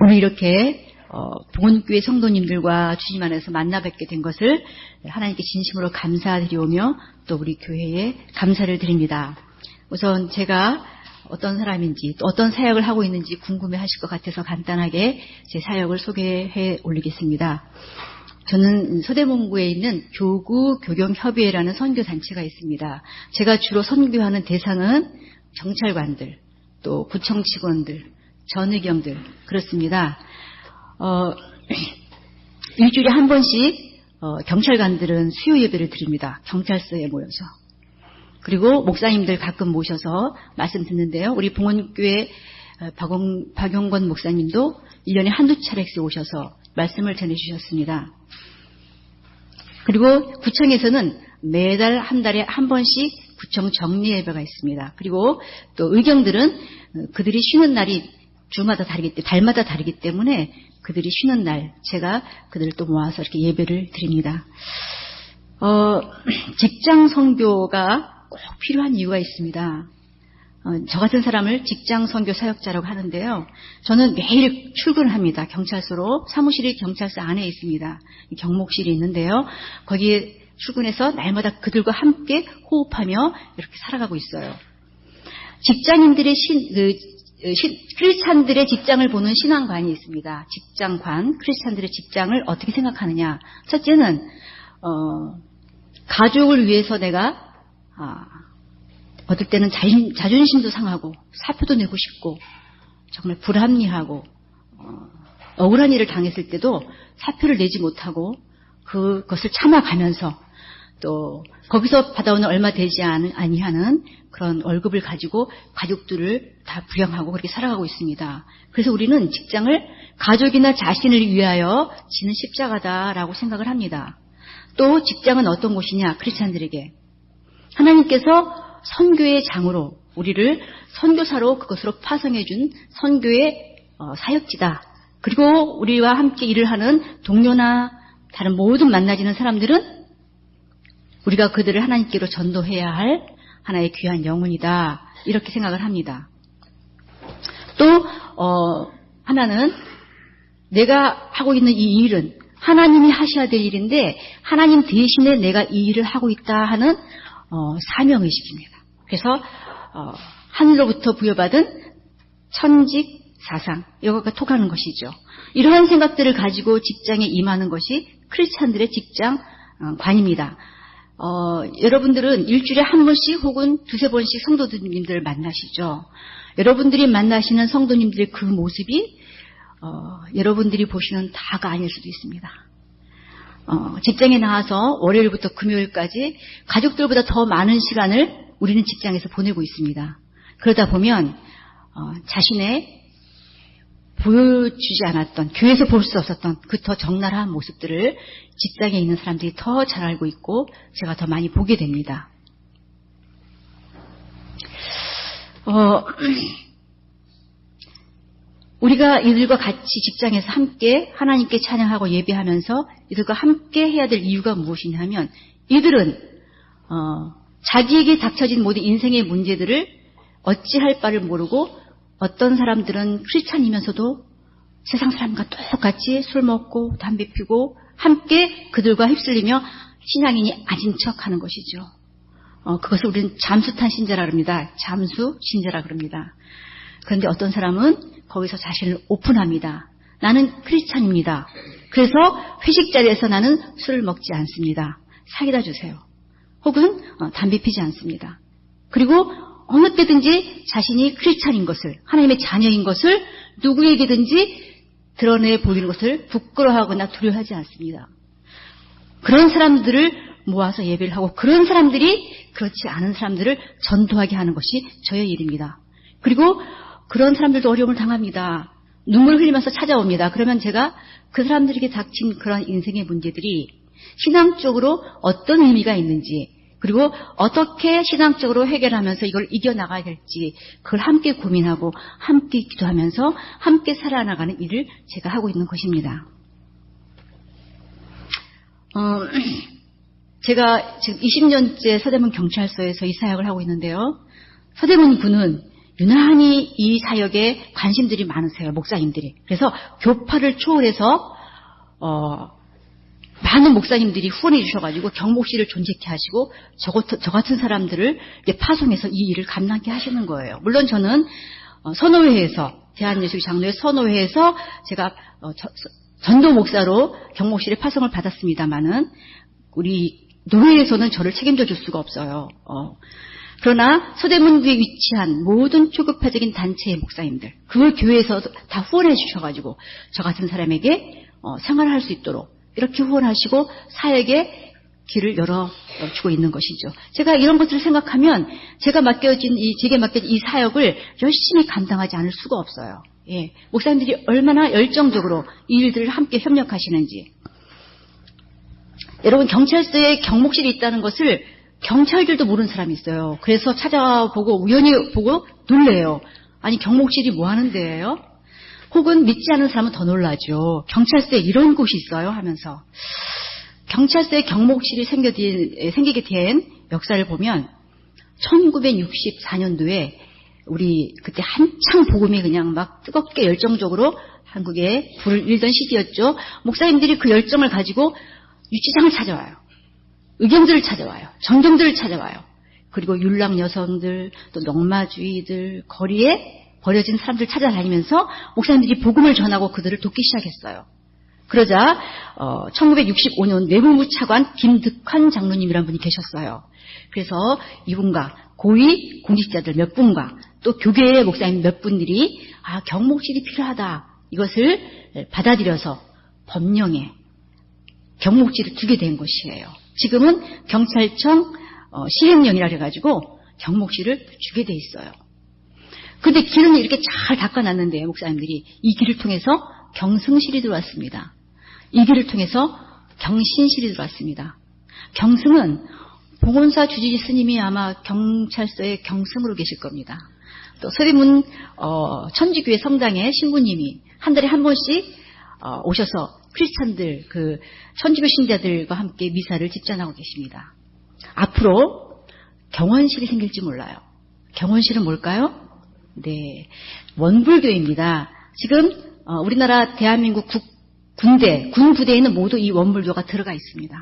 오늘 이렇게 어, 봉원교회 성도님들과 주님 안에서 만나 뵙게 된 것을 하나님께 진심으로 감사드리오며 또 우리 교회에 감사를 드립니다. 우선 제가 어떤 사람인지 또 어떤 사역을 하고 있는지 궁금해 하실 것 같아서 간단하게 제 사역을 소개해 올리겠습니다. 저는 서대문구에 있는 교구 교경협의회라는 선교 단체가 있습니다. 제가 주로 선교하는 대상은 경찰관들, 또 구청 직원들, 전의경들 그렇습니다. 어, 일주일에 한 번씩 어, 경찰관들은 수요 예배를 드립니다. 경찰서에 모여서. 그리고 목사님들 가끔 모셔서 말씀 듣는데요. 우리 봉원교회 어, 박용, 박용건 목사님도 1년에 한두 차례씩 오셔서 말씀을 전해주셨습니다. 그리고 구청에서는 매달 한 달에 한 번씩 구청 정리 예배가 있습니다. 그리고 또 의경들은 어, 그들이 쉬는 날이 주마다 다르기 달마다 다르기 때문에 그들이 쉬는 날 제가 그들을 또 모아서 이렇게 예배를 드립니다. 어, 직장 선교가 꼭 필요한 이유가 있습니다. 어, 저 같은 사람을 직장 선교 사역자라고 하는데요. 저는 매일 출근합니다. 경찰서로 사무실이 경찰서 안에 있습니다. 경목실이 있는데요. 거기에 출근해서 날마다 그들과 함께 호흡하며 이렇게 살아가고 있어요. 직장인들의 신, 그, 크리스찬들의 직장을 보는 신앙관이 있습니다. 직장관, 크리스찬들의 직장을 어떻게 생각하느냐. 첫째는 어, 가족을 위해서 내가 아, 어떨 때는 자신, 자존심도 상하고 사표도 내고 싶고 정말 불합리하고 어, 억울한 일을 당했을 때도 사표를 내지 못하고 그것을 참아가면서 또 거기서 받아오는 얼마 되지 아니하는 그런 월급을 가지고 가족들을 다 부양하고 그렇게 살아가고 있습니다. 그래서 우리는 직장을 가족이나 자신을 위하여 지는 십자가다라고 생각을 합니다. 또 직장은 어떤 곳이냐 크리스찬들에게 하나님께서 선교의 장으로 우리를 선교사로 그것으로 파송해 준 선교의 어, 사역지다. 그리고 우리와 함께 일을 하는 동료나 다른 모든 만나지는 사람들은 우리가 그들을 하나님께로 전도해야 할 하나의 귀한 영혼이다. 이렇게 생각을 합니다. 또, 어, 하나는 내가 하고 있는 이 일은 하나님이 하셔야 될 일인데 하나님 대신에 내가 이 일을 하고 있다 하는 어, 사명의식입니다. 그래서 어, 하늘로부터 부여받은 천직 사상 이것과 톡하는 것이죠. 이러한 생각들을 가지고 직장에 임하는 것이 크리스찬들의 직장 어, 관입니다. 어, 여러분들은 일주일에 한 번씩 혹은 두세 번씩 성도님들을 만나시죠. 여러분들이 만나시는 성도님들의 그 모습이 어, 여러분들이 보시는 다가 아닐 수도 있습니다. 어, 직장에 나와서 월요일부터 금요일까지 가족들보다 더 많은 시간을 우리는 직장에서 보내고 있습니다. 그러다 보면 어, 자신의 보여주지 않았던 교회에서 볼 수 없었던 그 더 적나라한 모습들을 직장에 있는 사람들이 더 잘 알고 있고 제가 더 많이 보게 됩니다. 어, 우리가 이들과 같이 직장에서 함께 하나님께 찬양하고 예배하면서 이들과 함께 해야 될 이유가 무엇이냐 하면 이들은 어, 자기에게 닥쳐진 모든 인생의 문제들을 어찌할 바를 모르고 어떤 사람들은 크리스찬이면서도 세상 사람과 똑같이 술 먹고 담배 피고 함께 그들과 휩쓸리며 신앙인이 아진 척 하는 것이죠. 어, 그것을 우리는 잠수탄 신자라 그럽니다. 잠수 신자라 그럽니다. 그런데 어떤 사람은 거기서 자신을 오픈합니다. 나는 크리스찬입니다. 그래서 회식 자리에서 나는 술을 먹지 않습니다. 사귀다 주세요. 혹은 어, 담배 피지 않습니다. 그리고 어느 때든지 자신이 크리스찬인 것을 하나님의 자녀인 것을 누구에게든지 드러내 보이는 것을 부끄러워하거나 두려워하지 않습니다. 그런 사람들을 모아서 예배를 하고 그런 사람들이 그렇지 않은 사람들을 전도하게 하는 것이 저의 일입니다. 그리고 그런 사람들도 어려움을 당합니다. 눈물 흘리면서 찾아옵니다. 그러면 제가 그 사람들에게 닥친 그런 인생의 문제들이 신앙적으로 어떤 의미가 있는지 그리고 어떻게 신앙적으로 해결하면서 이걸 이겨나가야 될지 그걸 함께 고민하고 함께 기도하면서 함께 살아나가는 일을 제가 하고 있는 것입니다. 어, 제가 지금 20년째 서대문 경찰서에서 이 사역을 하고 있는데요. 서대문 군은 유난히 이 사역에 관심들이 많으세요, 목사님들이. 그래서 교파를 초월해서, 어, 많은 목사님들이 후원해 주셔가지고 경목실을 존재케 하시고 저, 저 같은 사람들을 파송해서 이 일을 감당케 하시는 거예요. 물론 저는 어, 선호회에서 대한예수교 장로회 선호회에서 제가 어, 저, 전도 목사로 경목실에 파송을 받았습니다마는 우리 노회에서는 저를 책임져 줄 수가 없어요. 어. 그러나 서대문구에 위치한 모든 초급파적인 단체의 목사님들, 그 교회에서 다 후원해 주셔가지고 저 같은 사람에게 어, 생활할 수 있도록 이렇게 후원하시고 사역에 길을 열어주고 있는 것이죠. 제가 이런 것들을 생각하면 제가 맡겨진 이 제게 맡겨진 이 사역을 열심히 감당하지 않을 수가 없어요. 예, 목사님들이 얼마나 열정적으로 이 일들을 함께 협력하시는지. 여러분 경찰서에 경목실이 있다는 것을 경찰들도 모르는 사람이 있어요. 그래서 찾아보고 우연히 보고 놀래요. 아니 경목실이 뭐 하는 데예요? 혹은 믿지 않은 사람은 더 놀라죠. 경찰서에 이런 곳이 있어요 하면서 경찰서에 경목실이 생기게 된 역사를 보면 1964년도에 우리 그때 한창 복음이 그냥 막 뜨겁게 열정적으로 한국에 불을 일던 시기였죠. 목사님들이 그 열정을 가지고 유치장을 찾아와요. 의경들을 찾아와요. 정경들을 찾아와요. 그리고 율락 여성들, 또 농마주의들, 거리에 버려진 사람들 찾아다니면서 목사님들이 복음을 전하고 그들을 돕기 시작했어요. 그러자 어, 1965년 내무부 차관 김득환 장로님이란 분이 계셨어요. 그래서 이분과 고위 공직자들 몇 분과 또 교계의 목사님 몇 분들이 아 경목실이 필요하다 이것을 받아들여서 법령에 경목실을 두게 된 것이에요. 지금은 경찰청 어, 시행령이라 해가지고 경목실을 주게 돼 있어요. 근데 길은 이렇게 잘 닦아놨는데 목사님들이 이 길을 통해서 경승실이 들어왔습니다. 이 길을 통해서 경신실이 들어왔습니다. 경승은 봉원사 주지지 스님이 아마 경찰서의 경승으로 계실 겁니다. 또 서대문 어, 천지교회 성당의 신부님이 한 달에 한 번씩 어, 오셔서 크리스찬들 그 천지교 신자들과 함께 미사를 집전하고 계십니다. 앞으로 경원실이 생길지 몰라요. 경원실은 뭘까요? 네, 원불교입니다. 지금 어, 우리나라 대한민국 국, 군대, 군 부대에는 모두 이 원불교가 들어가 있습니다.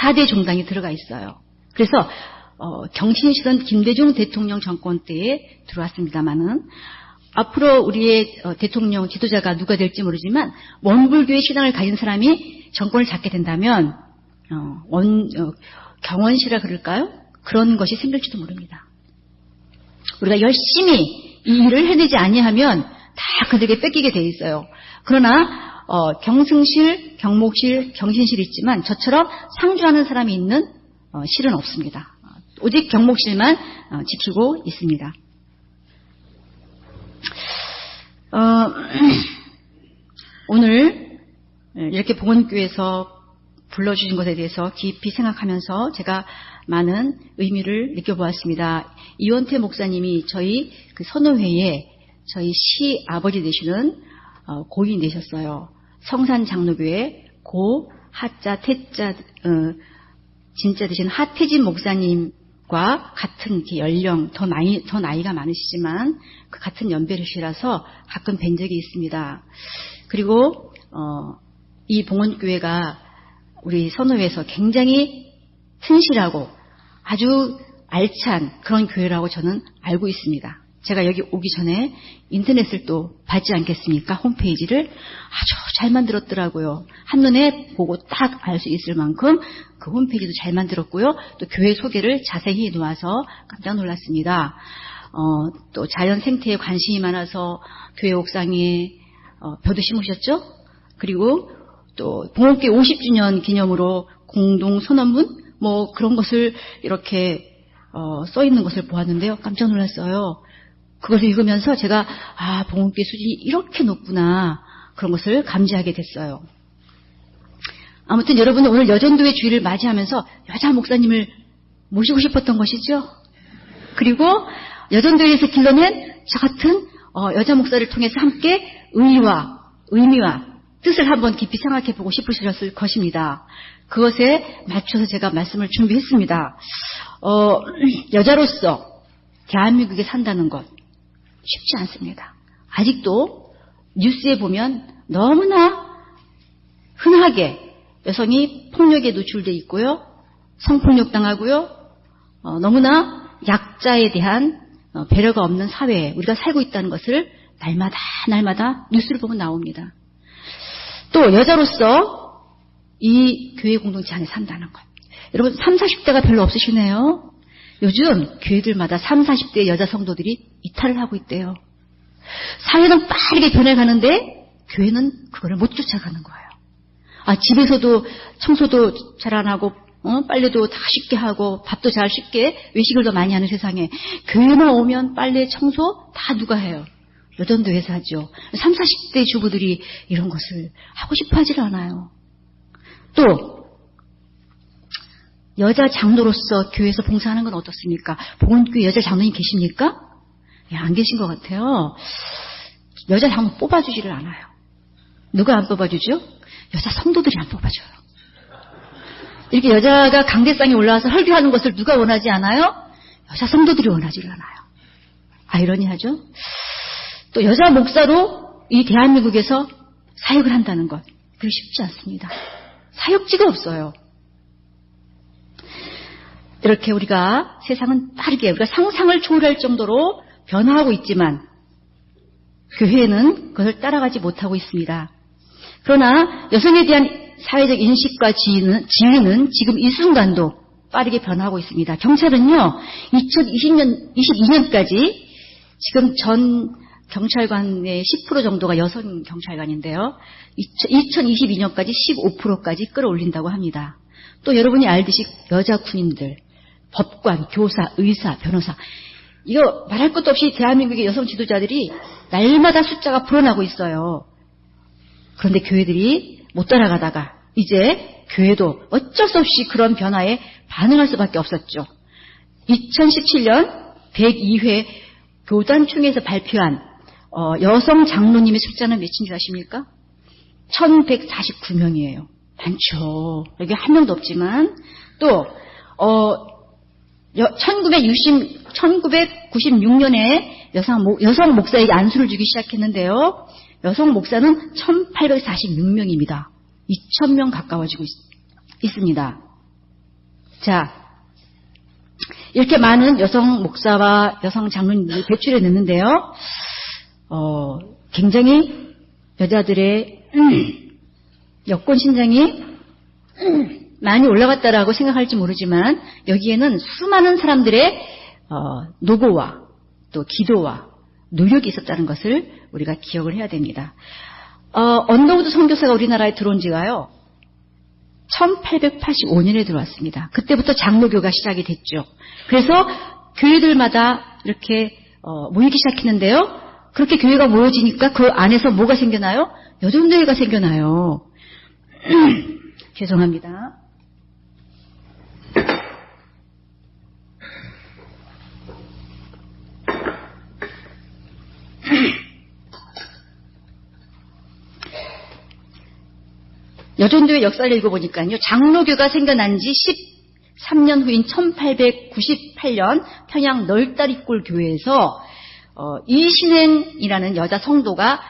4대 종당이 들어가 있어요. 그래서 어, 경신실은 김대중 대통령 정권 때에 들어왔습니다마는 앞으로 우리의 어, 대통령 지도자가 누가 될지 모르지만 원불교의 신앙을 가진 사람이 정권을 잡게 된다면 어, 원 어, 경원시라 그럴까요? 그런 것이 생길지도 모릅니다. 우리가 열심히 이 일을 해내지 아니하면 다 그들에게 뺏기게 돼 있어요. 그러나 어, 경승실, 경목실, 경신실 있지만 저처럼 상주하는 사람이 있는 어, 실은 없습니다. 오직 경목실만 어, 지키고 있습니다. 어, 오늘 이렇게 봉원교에서 불러주신 것에 대해서 깊이 생각하면서 제가 많은 의미를 느껴보았습니다. 이원태 목사님이 저희 그 선호회에 저희 시 아버지 되시는 어, 고인 되셨어요. 성산 장로교회 고 하자 태자 어, 진짜 되신 하태진 목사님과 같은 연령 더 나이 더 나이가 많으시지만 그 같은 연배르시라서 가끔 뵌 적이 있습니다. 그리고 어, 이 봉원교회가 우리 선호회에서 굉장히 튼실하고 아주 알찬 그런 교회라고 저는 알고 있습니다. 제가 여기 오기 전에 인터넷을 또 받지 않겠습니까? 홈페이지를 아주 잘 만들었더라고요. 한눈에 보고 딱 알 수 있을 만큼 그 홈페이지도 잘 만들었고요. 또 교회 소개를 자세히 놓아서 깜짝 놀랐습니다. 어, 또 자연 생태에 관심이 많아서 교회 옥상에 어, 벼도 심으셨죠? 그리고 또 봉업계 50주년 기념으로 공동 선언문 뭐 그런 것을 이렇게 어, 써 있는 것을 보았는데요. 깜짝 놀랐어요. 그것을 읽으면서 제가 아 봉업계 수준이 이렇게 높구나 그런 것을 감지하게 됐어요. 아무튼 여러분은 오늘 여전도의 주일을 맞이하면서 여자 목사님을 모시고 싶었던 것이죠. 그리고 여전도에서 길러낸 저 같은 어, 여자 목사를 통해서 함께 의와 의미와 뜻을 한번 깊이 생각해 보고 싶으셨을 것입니다. 그것에 맞춰서 제가 말씀을 준비했습니다. 어, 여자로서 대한민국에 산다는 것, 쉽지 않습니다. 아직도 뉴스에 보면 너무나 흔하게 여성이 폭력에 노출돼 있고요. 성폭력 당하고요. 어, 너무나 약자에 대한 어, 배려가 없는 사회에 우리가 살고 있다는 것을 날마다 날마다 뉴스를 보면 나옵니다. 또 여자로서 이 교회 공동체 안에 산다는 것. 여러분 3, 40대가 별로 없으시네요. 요즘 교회들마다 3, 40대 여자 성도들이 이탈을 하고 있대요. 사회는 빠르게 변해가는데 교회는 그거를 못 쫓아가는 거예요. 아, 집에서도 청소도 잘 안 하고 어? 빨래도 다 쉽게 하고 밥도 잘 쉽게 외식을 더 많이 하는 세상에 교회만 오면 빨래 청소 다 누가 해요? 여전도에서 하죠. 3, 40대 주부들이 이런 것을 하고 싶어 하질 않아요. 또 여자 장로로서 교회에서 봉사하는 건 어떻습니까? 보건교회 여자 장로님 계십니까? 예, 안 계신 것 같아요. 여자 장로 뽑아주지를 않아요. 누가 안 뽑아주죠? 여자 성도들이 안 뽑아줘요. 이렇게 여자가 강대상에 올라와서 설교하는 것을 누가 원하지 않아요? 여자 성도들이 원하지를 않아요. 아이러니하죠? 또 여자 목사로 이 대한민국에서 사역을 한다는 것. 그게 쉽지 않습니다. 사역지가 없어요. 이렇게 우리가 세상은 빠르게 우리가 상상을 초월할 정도로 변화하고 있지만 교회는 그것을 따라가지 못하고 있습니다. 그러나 여성에 대한 사회적 인식과 지위는, 지위는 지금 이 순간도 빠르게 변화하고 있습니다. 경찰은요, 2020년, 22년까지 지금 전 경찰관의 10% 정도가 여성 경찰관인데요. 2022년까지 15%까지 끌어올린다고 합니다. 또 여러분이 알듯이 여자 군인들, 법관, 교사, 의사, 변호사, 이거 말할 것도 없이 대한민국의 여성 지도자들이 날마다 숫자가 불어나고 있어요. 그런데 교회들이 못 따라가다가 이제 교회도 어쩔 수 없이 그런 변화에 반응할 수밖에 없었죠. 2017년 102회 교단총회에서 발표한 어, 여성 장로님의 숫자는 몇인 줄 아십니까? 1149명이에요. 많죠. 여기 한 명도 없지만 또 어, 1960, 1996년에 여성, 여성 목사에게 안수를 주기 시작했는데요. 여성 목사는 1846명입니다. 2,000명 가까워지고 있, 습니다 자, 이렇게 많은 여성 목사와 여성 장로님들이 배출해 냈는데요. 어, 굉장히 여자들의 여권 신장이 많이 올라갔다라고 생각할지 모르지만 여기에는 수많은 사람들의 어, 노고와 또 기도와 노력이 있었다는 것을 우리가 기억을 해야 됩니다. 어, 언더우드 선교사가 우리나라에 들어온 지가요. 1885년에 들어왔습니다. 그때부터 장로교가 시작이 됐죠. 그래서 교회들마다 이렇게 어, 모이기 시작했는데요. 그렇게 교회가 모여지니까 그 안에서 뭐가 생겨나요? 여전교회가 생겨나요. 죄송합니다. 여전도의 역사를 읽어보니까요. 장로교가 생겨난 지 13년 후인 1898년 평양 널다리골 교회에서 어, 이신행이라는 여자 성도가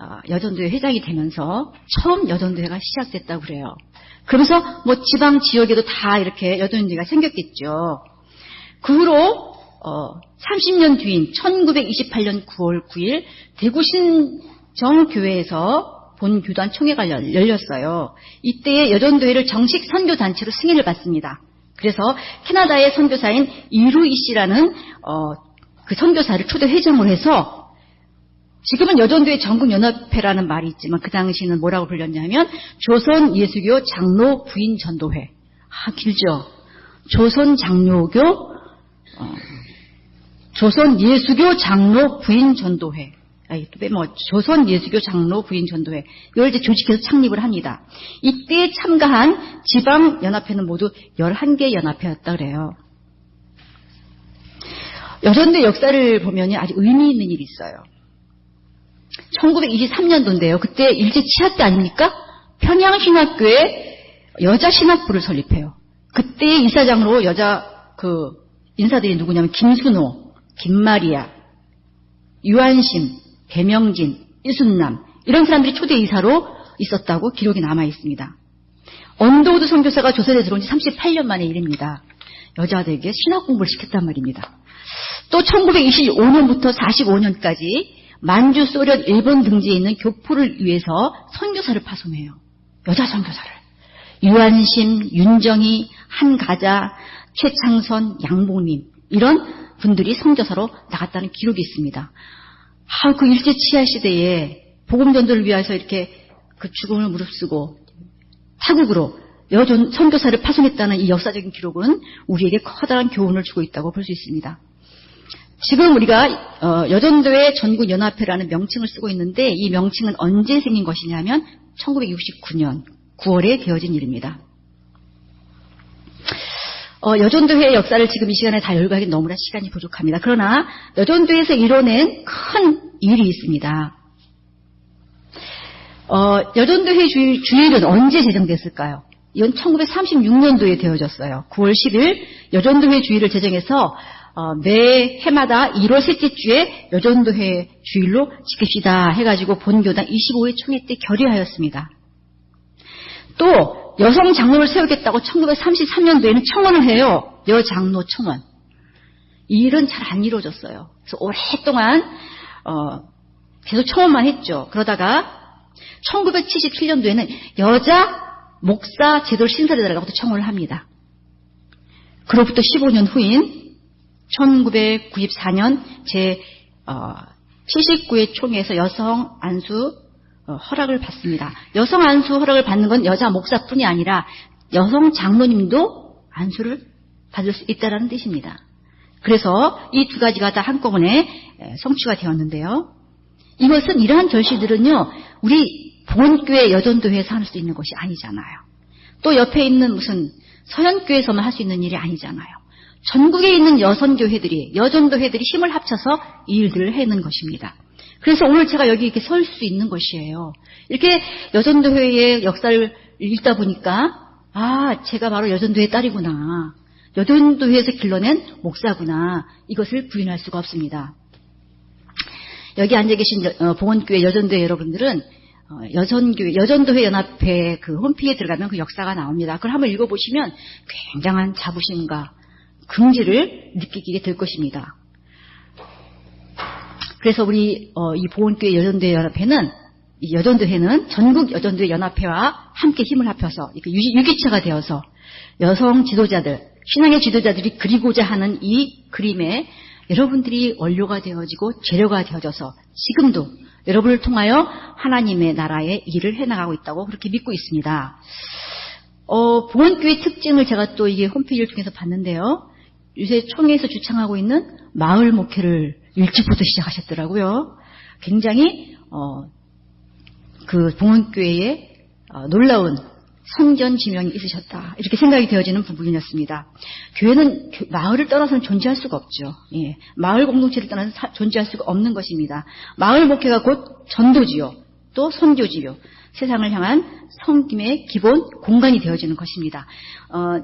어, 여전도회 회장이 되면서 처음 여전도회가 시작됐다고 그래요. 그러면서 뭐 지방 지역에도 다 이렇게 여전도회가 생겼겠죠. 그 후로 어, 30년 뒤인 1928년 9월 9일 대구 신정교회에서 본 교단 총회가 열렸어요. 이때에 여전도회를 정식 선교단체로 승인을 받습니다. 그래서 캐나다의 선교사인 이루이 씨라는 어, 그 선교사를 초대 회장으로 해서 지금은 여전도회 전국연합회라는 말이 있지만 그 당시는 뭐라고 불렸냐면 조선 예수교 장로 부인 전도회. 아 길죠. 조선 장로교 어, 조선 예수교 장로 부인 전도회. 뭐 조선 예수교 장로 부인 전도회 이걸 이제 조직해서 창립을 합니다. 이때 참가한 지방 연합회는 모두 11개 연합회였다 그래요. 여전대 역사를 보면 아주 의미 있는 일이 있어요. 1923년도인데요. 그때 일제 치하 때 아닙니까? 평양신학교에 여자 신학부를 설립해요. 그때 이사장으로 여자 그 인사들이 누구냐면 김순호, 김마리아, 유한심, 배명진, 이순남 이런 사람들이 초대 이사로 있었다고 기록이 남아 있습니다. 언더우드 선교사가 조선에 들어온 지 38년 만의 일입니다. 여자들에게 신학 공부를 시켰단 말입니다. 또 1925년부터 45년까지 만주, 소련, 일본 등지에 있는 교포를 위해서 선교사를 파송해요. 여자 선교사를. 유한심, 윤정희, 한가자, 최창선, 양봉님 이런 분들이 선교사로 나갔다는 기록이 있습니다. 아, 그 일제 치하 시대에 복음 전도를 위해서 이렇게 그 죽음을 무릅쓰고 타국으로 여전 선교사를 파송했다는 이 역사적인 기록은 우리에게 커다란 교훈을 주고 있다고 볼 수 있습니다. 지금 우리가 어, 여전도회 전국연합회라는 명칭을 쓰고 있는데 이 명칭은 언제 생긴 것이냐면 1969년 9월에 되어진 일입니다. 어, 여전도회의 역사를 지금 이 시간에 다 열거하기 너무나 시간이 부족합니다. 그러나 여전도에서 이뤄낸 큰 일이 있습니다. 어, 여전도회 주일, 주일은 언제 제정됐을까요? 이건 1936년도에 되어졌어요. 9월 10일 여전도회 주일을 제정해서 어, 매 해마다 1월 셋째 주에 여전도회 주일로 지킵시다 해가지고 본교당 25회 총회 때 결의하였습니다. 또 여성 장로를 세우겠다고 1933년도에는 청원을 해요. 여장로 청원. 이 일은 잘 안 이루어졌어요. 그래서 오랫동안 어, 계속 청원만 했죠. 그러다가 1977년도에는 여자 목사 제도를 신설해달라고 또 청원을 합니다. 그로부터 15년 후인 1994년 제 79회 총회에서 여성 안수 어, 허락을 받습니다. 여성 안수 허락을 받는 건 여자 목사뿐이 아니라 여성 장로님도 안수를 받을 수 있다는 뜻입니다. 그래서 이 두 가지가 다 한꺼번에 성취가 되었는데요. 이것은 이러한 결실들은요, 우리 본교회 여전도회에서 할 수 있는 것이 아니잖아요. 또 옆에 있는 무슨 서현교회에서만 할 수 있는 일이 아니잖아요. 전국에 있는 여선교회들이, 여전도회들이 힘을 합쳐서 이 일들을 해는 것입니다. 그래서 오늘 제가 여기 이렇게 설 수 있는 것이에요. 이렇게 여전도회의 역사를 읽다 보니까, 아, 제가 바로 여전도회 딸이구나. 여전도회에서 길러낸 목사구나. 이것을 부인할 수가 없습니다. 여기 앉아 계신 어, 봉원교회 여전도회 여러분들은 어, 여전교회, 여전도회 연합회 그 홈페이지에 들어가면 그 역사가 나옵니다. 그걸 한번 읽어보시면 굉장한 자부심과 긍지를 느끼게 될 것입니다. 그래서 우리 어, 이 보건교회 여전도회 연합회는 이 여전도회는 전국 여전도회 연합회와 함께 힘을 합해서 유기체가 되어서 여성 지도자들, 신앙의 지도자들이 그리고자 하는 이 그림에 여러분들이 원료가 되어지고 재료가 되어져서 지금도 여러분을 통하여 하나님의 나라의 일을 해나가고 있다고 그렇게 믿고 있습니다. 어, 보건교회 특징을 제가 또 이게 홈페이지를 통해서 봤는데요. 요새 총회에서 주창하고 있는 마을 목회를 일찍부터 시작하셨더라고요. 굉장히 어, 그 봉헌교회에 어, 놀라운 성전 지명이 있으셨다. 이렇게 생각이 되어지는 부분이었습니다. 교회는 마을을 떠나서는 존재할 수가 없죠. 예. 마을 공동체를 떠나서 사, 존재할 수가 없는 것입니다. 마을 목회가 곧 전도지요. 또 선교지요. 세상을 향한 성김의 기본 공간이 되어지는 것입니다. 어,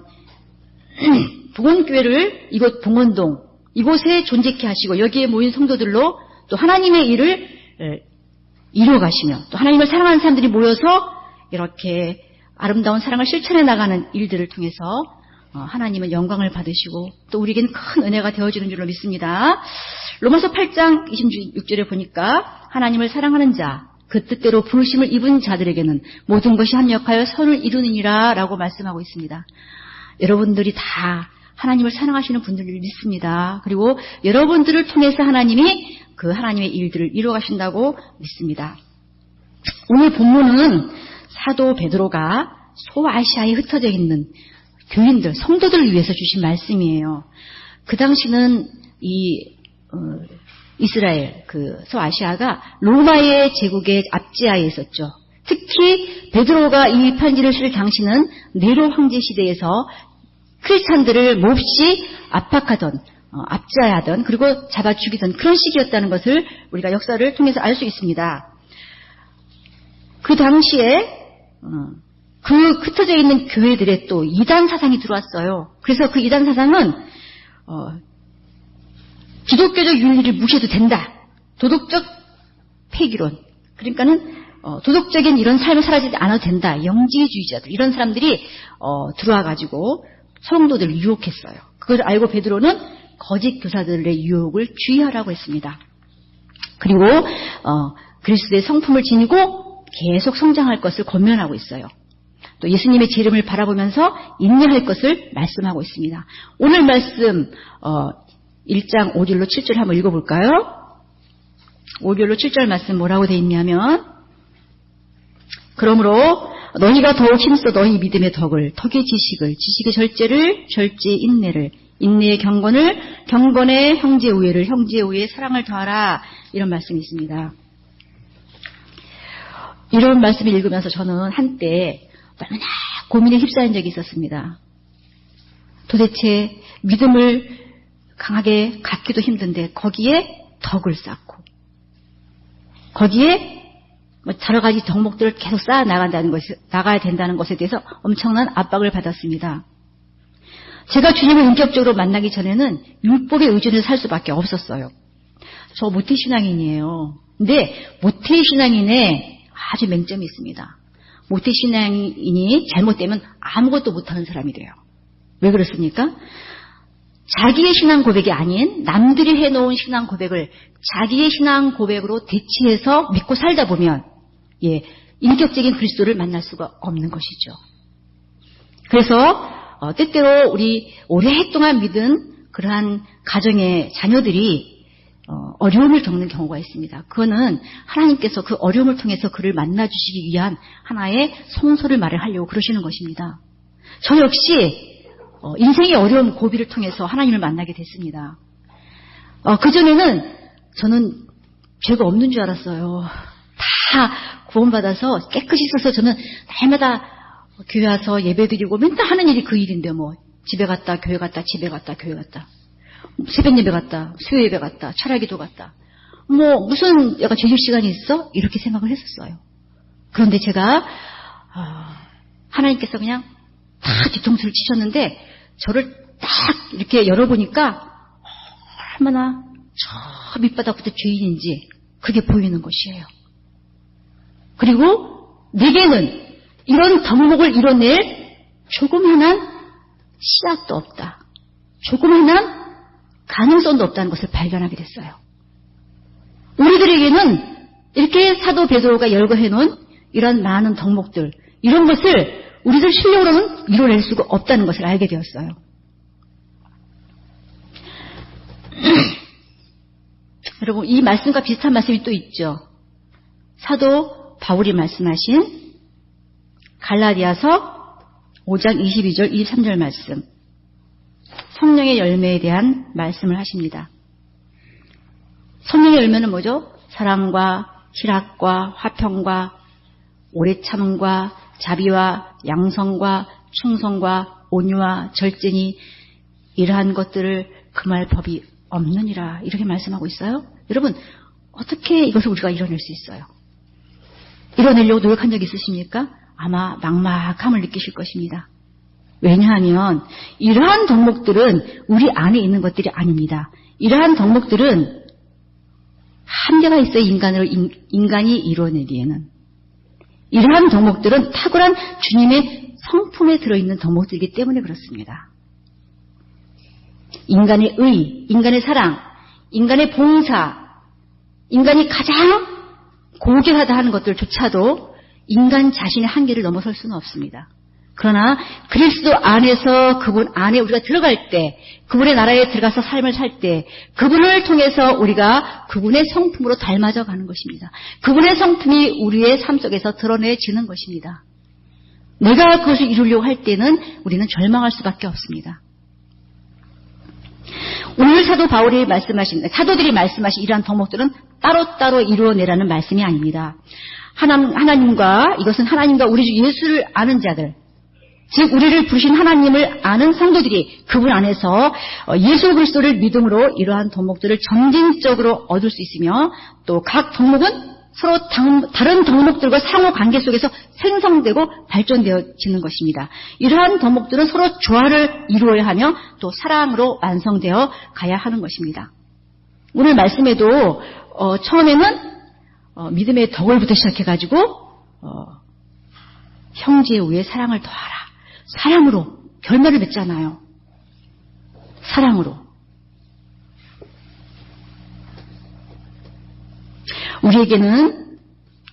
봉헌교회를 이곳 봉헌동 이곳에 존재케 하시고 여기에 모인 성도들로 또 하나님의 일을 이루어가시며 또 하나님을 사랑하는 사람들이 모여서 이렇게 아름다운 사랑을 실천해 나가는 일들을 통해서 어, 하나님은 영광을 받으시고 또 우리에게는 큰 은혜가 되어지는 줄로 믿습니다. 로마서 8장 26절에 보니까 하나님을 사랑하는 자, 그 뜻대로 부르심을 입은 자들에게는 모든 것이 합력하여 선을 이루느니라 라고 말씀하고 있습니다. 여러분들이 다 하나님을 사랑하시는 분들을 믿습니다. 그리고 여러분들을 통해서 하나님이 그 하나님의 일들을 이루어 가신다고 믿습니다. 오늘 본문은 사도 베드로가 소아시아에 흩어져 있는 교인들, 성도들을 위해서 주신 말씀이에요. 그 당시는 이 어, 이스라엘, 그 소아시아가 로마의 제국의 압제하에 있었죠. 특히 베드로가 이 편지를 쓸 당시는 네로 황제 시대에서 크리스찬들을 몹시 압박하던 어, 압제하던 그리고 잡아 죽이던 그런 시기였다는 것을 우리가 역사를 통해서 알 수 있습니다. 그 당시에 어, 그 흩어져 있는 교회들의 또 이단 사상이 들어왔어요. 그래서 그 이단 사상은 어, 기독교적 윤리를 무시해도 된다. 도덕적 폐기론. 그러니까는 어, 도덕적인 이런 삶을 살아지 않아도 된다. 영지주의자들 이런 사람들이 어, 들어와 가지고 성도들을 유혹했어요. 그걸 알고 베드로는 거짓 교사들의 유혹을 주의하라고 했습니다. 그리고 어, 그리스도의 성품을 지니고 계속 성장할 것을 권면하고 있어요. 또 예수님의 지름을 바라보면서 인내할 것을 말씀하고 있습니다. 오늘 말씀 어, 1장 5절로 7절 한번 읽어볼까요? 5절로 7절 말씀 뭐라고 되어 있냐면 그러므로 너희가 더욱 힘써 너희 믿음의 덕을 덕의 지식을 지식의 절제를 절제 인내를 인내의 경건을 경건의 형제 우애를 형제 우애의 사랑을 더하라 이런 말씀이 있습니다. 이런 말씀을 읽으면서 저는 한때 얼마나 고민에 휩싸인 적이 있었습니다. 도대체 믿음을 강하게 갖기도 힘든데 거기에 덕을 쌓고 거기에 뭐 여러 가지 덕목들을 계속 쌓아 나간다는 것, 나가야 된다는 것에 대해서 엄청난 압박을 받았습니다. 제가 주님을 인격적으로 만나기 전에는 율법에 의존해서 살 수밖에 없었어요. 저 모태신앙인이에요. 근데 모태신앙인에 아주 맹점이 있습니다. 모태신앙인이 잘못되면 아무것도 못하는 사람이 돼요. 왜 그렇습니까? 자기의 신앙 고백이 아닌 남들이 해놓은 신앙 고백을 자기의 신앙 고백으로 대치해서 믿고 살다 보면 예, 인격적인 그리스도를 만날 수가 없는 것이죠. 그래서 어, 때때로 우리 오랫동안 믿은 그러한 가정의 자녀들이 어, 려움을 겪는 경우가 있습니다. 그거는 하나님께서 그 어려움을 통해서 그를 만나 주시기 위한 하나의 성소를 말을 하려고 그러시는 것입니다. 저 역시 어, 인생의 어려움 고비를 통해서 하나님을 만나게 됐습니다. 어, 그전에는 저는 죄가 없는 줄 알았어요. 다 구원받아서 깨끗이 있어서 저는 날마다 교회 와서 예배 드리고 맨날 하는 일이 그 일인데 뭐 집에 갔다 교회 갔다 집에 갔다 교회 갔다 새벽 예배 갔다 수요 예배 갔다 철학기도 갔다 뭐 무슨 약간 제주 시간이 있어 이렇게 생각을 했었어요. 그런데 제가 아, 하나님께서 그냥 다 뒤통수를 치셨는데 저를 딱 이렇게 열어보니까 얼마나 저 밑바닥부터 죄인인지 그게 보이는 것이에요. 그리고 내게는 이런 덕목을 이뤄낼 조그만한 씨앗도 없다. 조그만한 가능성도 없다는 것을 발견하게 됐어요. 우리들에게는 이렇게 사도 베드로가 열거해 놓은 이런 많은 덕목들 이런 것을 우리들 실력으로는 이뤄낼 수가 없다는 것을 알게 되었어요. 여러분 이 말씀과 비슷한 말씀이 또 있죠. 사도 바울이 말씀하신 갈라디아서 5장 22절 23절 말씀 성령의 열매에 대한 말씀을 하십니다. 성령의 열매는 뭐죠? 사랑과 희락과 화평과 오래 참음과 자비와 양성과 충성과 온유와 절제니 이러한 것들을 금할 법이 없느니라 이렇게 말씀하고 있어요. 여러분 어떻게 이것을 우리가 이뤄낼 수 있어요? 이뤄내려고 노력한 적 있으십니까? 아마 막막함을 느끼실 것입니다. 왜냐하면 이러한 덕목들은 우리 안에 있는 것들이 아닙니다. 이러한 덕목들은 한계가 있어요. 인간을 인간이 이뤄내기에는 이러한 덕목들은 탁월한 주님의 성품에 들어있는 덕목들이기 때문에 그렇습니다. 인간의 의, 인간의 사랑, 인간의 봉사, 인간이 가장 고결하다 하는 것들조차도 인간 자신의 한계를 넘어설 수는 없습니다. 그러나 그리스도 안에서 그분 안에 우리가 들어갈 때 그분의 나라에 들어가서 삶을 살 때 그분을 통해서 우리가 그분의 성품으로 닮아져 가는 것입니다. 그분의 성품이 우리의 삶 속에서 드러내지는 것입니다. 내가 그것을 이루려고 할 때는 우리는 절망할 수밖에 없습니다. 오늘 사도 바울이 말씀하신 사도들이 말씀하신 이러한 덕목들은 따로따로 이루어내라는 말씀이 아닙니다. 하나님, 하나님과 이것은 하나님과 우리 주 예수를 아는 자들 즉 우리를 부르신 하나님을 아는 성도들이 그분 안에서 어, 예수 그리스도를 믿음으로 이러한 덕목들을 점진적으로 얻을 수 있으며 또 각 덕목은 서로 다른 덕목들과 상호 관계 속에서 생성되고 발전되어지는 것입니다. 이러한 덕목들은 서로 조화를 이루어야 하며 또 사랑으로 완성되어 가야 하는 것입니다. 오늘 말씀에도 어, 처음에는 어, 믿음의 덕을부터 시작해가지고 어, 형제 우의 사랑을 더하라. 사랑으로 결말을 맺잖아요. 사랑으로. 우리에게는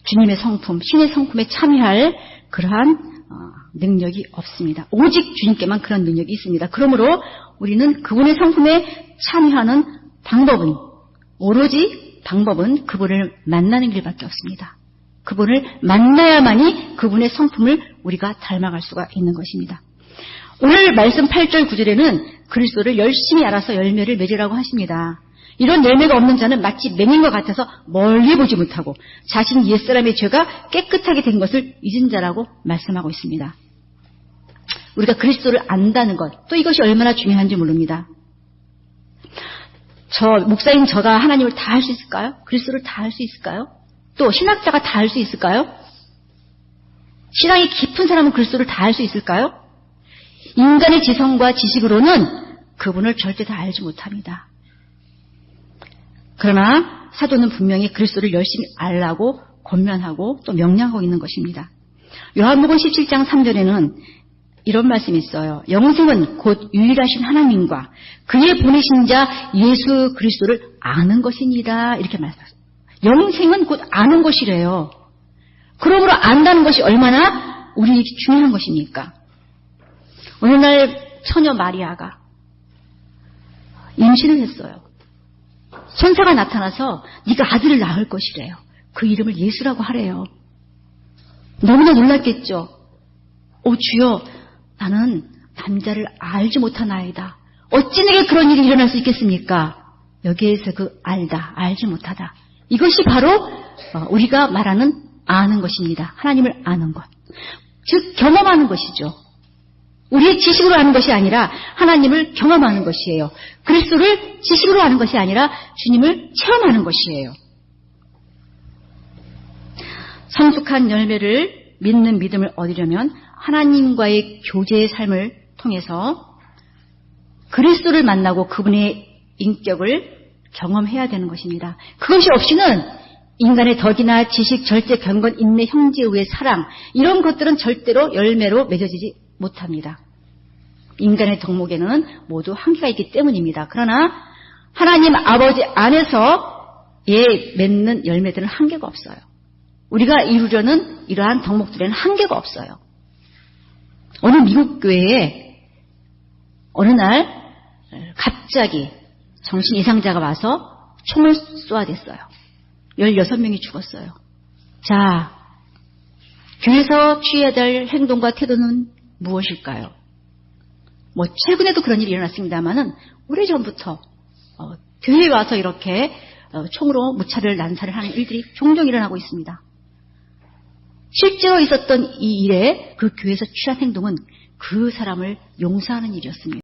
주님의 성품, 신의 성품에 참여할 그러한 어, 능력이 없습니다. 오직 주님께만 그런 능력이 있습니다. 그러므로 우리는 그분의 성품에 참여하는 방법은 오로지 방법은 그분을 만나는 길밖에 없습니다. 그분을 만나야만이 그분의 성품을 우리가 닮아갈 수가 있는 것입니다. 오늘 말씀 8절 9절에는 그리스도를 열심히 알아서 열매를 맺으라고 하십니다. 이런 열매가 없는 자는 마치 맹인 것 같아서 멀리 보지 못하고 자신 옛사람의 죄가 깨끗하게 된 것을 잊은 자라고 말씀하고 있습니다. 우리가 그리스도를 안다는 것, 또 이것이 얼마나 중요한지 모릅니다. 저 목사인 저가 하나님을 다 할 수 있을까요? 그리스도를 다 할 수 있을까요? 또 신학자가 다 할 수 있을까요? 신앙이 깊은 사람은 그리스도를 다 할 수 있을까요? 인간의 지성과 지식으로는 그분을 절대 다 알지 못합니다. 그러나 사도는 분명히 그리스도를 열심히 알라고 권면하고 또 명령하고 있는 것입니다. 요한복음 17장 3절에는 이런 말씀이 있어요. 영생은 곧 유일하신 하나님과 그의 보내신 자 예수 그리스도를 아는 것입니다. 이렇게 말씀하셨어요. 영생은 곧 아는 것이래요. 그러므로 안다는 것이 얼마나 우리에게 중요한 것입니까? 어느 날 처녀 마리아가 임신을 했어요. 천사가 나타나서 네가 아들을 낳을 것이래요. 그 이름을 예수라고 하래요. 너무나 놀랐겠죠. 오 주여 나는 남자를 알지 못한 아이다. 어찌 내게 그런 일이 일어날 수 있겠습니까? 여기에서 그 알다, 알지 못하다. 이것이 바로 어, 우리가 말하는 아는 것입니다. 하나님을 아는 것. 즉 경험하는 것이죠. 우리의 지식으로 아는 것이 아니라 하나님을 경험하는 것이에요. 그리스도를 지식으로 아는 것이 아니라 주님을 체험하는 것이에요. 성숙한 열매를 믿는 믿음을 얻으려면 하나님과의 교제의 삶을 통해서 그리스도를 만나고 그분의 인격을 경험해야 되는 것입니다. 그것이 없이는 인간의 덕이나 지식, 절제, 경건, 인내, 형제의 사랑 이런 것들은 절대로 열매로 맺어지지 못합니다. 인간의 덕목에는 모두 한계가 있기 때문입니다. 그러나 하나님 아버지 안에서 예 맺는 열매들은 한계가 없어요. 우리가 이루려는 이러한 덕목들에는 한계가 없어요. 어느 미국 교회에 어느 날 갑자기 정신 이상자가 와서 총을 쏘아댔어요. 16명이 죽었어요. 자, 교회에서 취해야 될 행동과 태도는 무엇일까요? 뭐 최근에도 그런 일이 일어났습니다만은 오래 전부터 어, 교회에 와서 이렇게 어, 총으로 무차별 난사를 하는 일들이 종종 일어나고 있습니다. 실제로 있었던 이 일에 그 교회에서 취한 행동은 그 사람을 용서하는 일이었습니다.